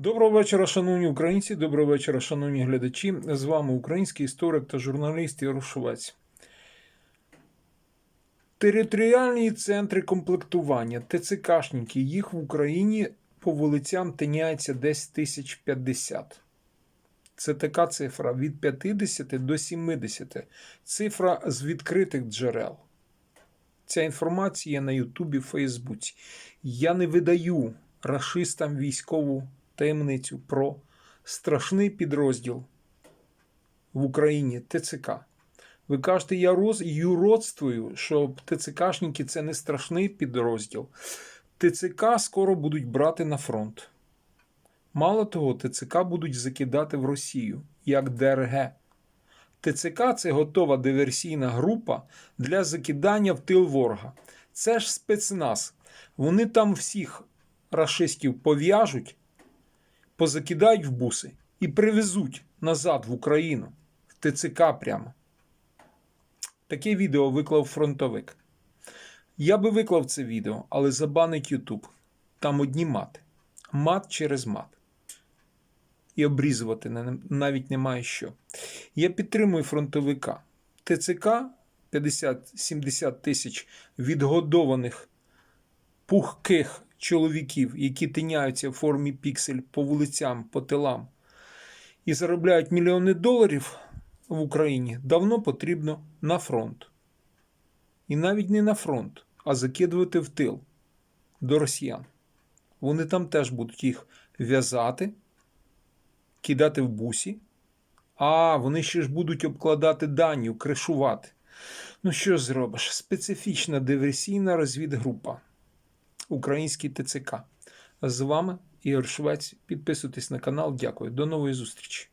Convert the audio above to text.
Доброго вечора, шановні українці. Доброго вечора, шановні глядачі. З вами український історик та журналіст Ярошовець. Територіальні центри комплектування ТЦКшники. Їх в Україні по вулицям тиняється десь 1050. Це така цифра від 50 до 70. Цифра з відкритих джерел. Ця інформація на Ютубі, Фейсбуці. Я не видаю рашистам військову таємницю про страшний підрозділ в Україні ТЦК. Ви кажете, я роз... юродствую, що ТЦКшники це не страшний підрозділ. ТЦК скоро будуть брати на фронт. Мало того, ТЦК будуть закидати в Росію як ДРГ. ТЦК це готова диверсійна група для закидання в тил ворога. Це ж спецназ. Вони там всіх рашистів пов'яжуть, позакидають в буси і привезуть назад в Україну, в ТЦК прямо. Таке відео виклав фронтовик. Я би виклав це відео, але забанить Ютуб. Там одні мати. Мат через мат. І обрізувати навіть немає що. Я підтримую фронтовика. ТЦК 50-70 тисяч відгодованих пухких чоловіків, які тиняються в формі піксель по вулицям, по тилам і заробляють мільйони доларів в Україні, давно потрібно на фронт. І навіть не на фронт, а закидувати в тил до росіян. Вони там теж будуть їх в'язати, кидати в бусі. А, вони ще ж будуть обкладати дані, кришувати. Ну що ж зробиш? Специфічна диверсійна розвідгрупа. Український ТЦК. З вами Ігор Швець. Підписуйтесь на канал. Дякую. До нової зустрічі.